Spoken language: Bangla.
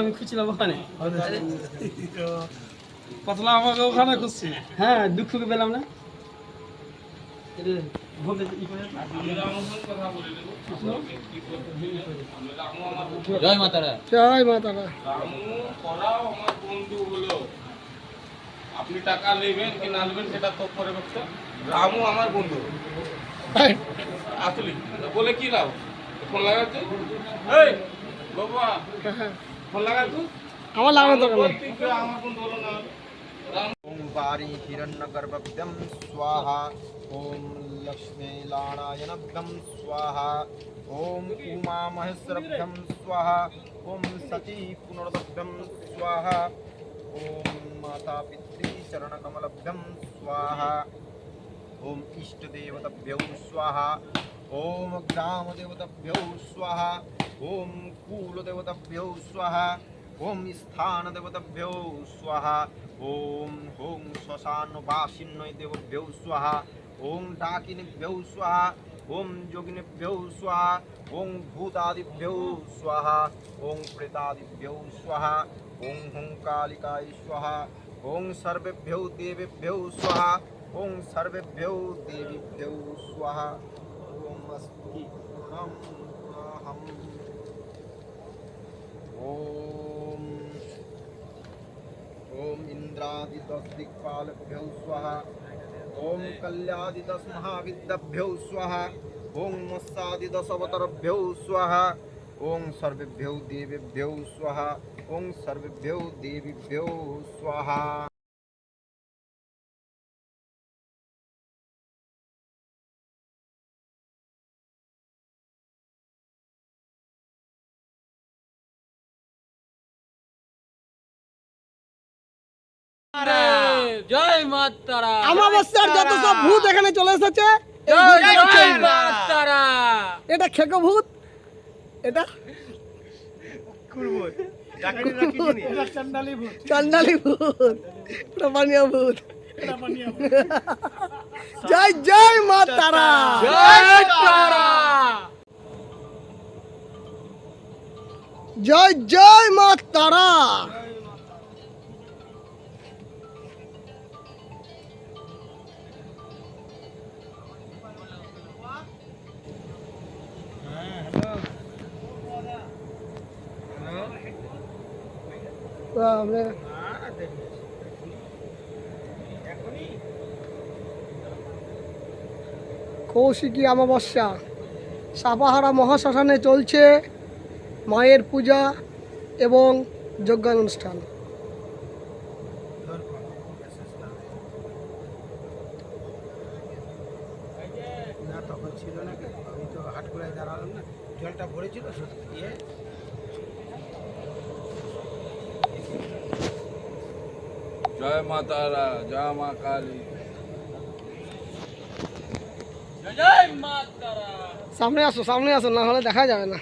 আমি ওখানে। পাতলা আমাকে ওখানে খুঁজছি? হ্যাঁ দুঃখকে পেলাম না। জয় মাতারা জয় মা তারা। রামু করাও আমার বন্ধু হলো। আপনি টাকা নেবেন কি না নেবেন সেটা তো পরে ব্যাপার রামু আমার বন্ধু। আসলে। বলে কি লাভ? ফোন লাগাচ্ছে? এই বাবা। ফোন লাগাচ্ছ? আমার লাগানো দরকার আমার বন্ধু হলো না। রামু ॐ वारी हिरण्यगर्भभ्यं स्वाहा ॐ लक्ष्मीलाणायनभ्यं स्वाहा ॐ उमामहेश्वरभ्यं स्वाहा ॐ सती पुनर्दभ्यं स्वाहा ॐ मातापितृचरणकमलभ्यं स्वाहा ॐ इष्टदेवताभ्यौ स्वाहा ॐ ग्रामदेवताभ्यौ स्वाहा ॐ कुलदेवताभ्यौ स्वाहा ওম স্থান দেবতাভ্যৌ স্বাহা ওম হোং শ্মশান বাসিন্নয় দেবভ্যৌ স্বাহা ওং ডাকিনেভ্যৌ স্বাহা ওম যোগিনেভ্যৌ স্বাহা ওং ভূতাদিভ্যৌ স্বাহা ওং প্রেতাদিভ্যৌ স্বাহা ওং হুং কালিকায় স্বাহা ওং সর্বেভ্যৌ দেবেভ্যৌ স্বাহা ওং সর্বেভ্যৌ দেবীভ্যৌ স্বাহা ওম অস্তি হম হম ওম इन्द्रादिदशदिक्पालभ्यौ स्वाहा। ॐ कल्यादिदशमहाविद्याभ्यौ स्वः ॐ मत्सादिदशवतरभ्यौ स्वः ॐ सर्वेभ्यो देवेभ्यो स्वाहा। ॐ सर्वेभ्यो देवीभ्यो स्वाहा। জয় মাতারা আমাবস্যার যত সব ভূত এখানে চলে এসেছে এটা খেকো ভূত এটা চান্ডালি ভূত। এটা বানিয়া ভূত। জয় জয় মা তারা জয় তারা জয় জয় মা তারা কৌশিকী অমাবস্যা, সাপাহারা মহাশ্মশানে চলছে মায়ের পূজা এবং যজ্ঞানুষ্ঠান ছিল না? আমি তো হাট করে দাঁড়ালাম না, জলটা ভরেছিল দিয়ে জয় মা তারা জয় মা কালী। সামনে আসো সামনে আসো না হলে দেখা যাবে না।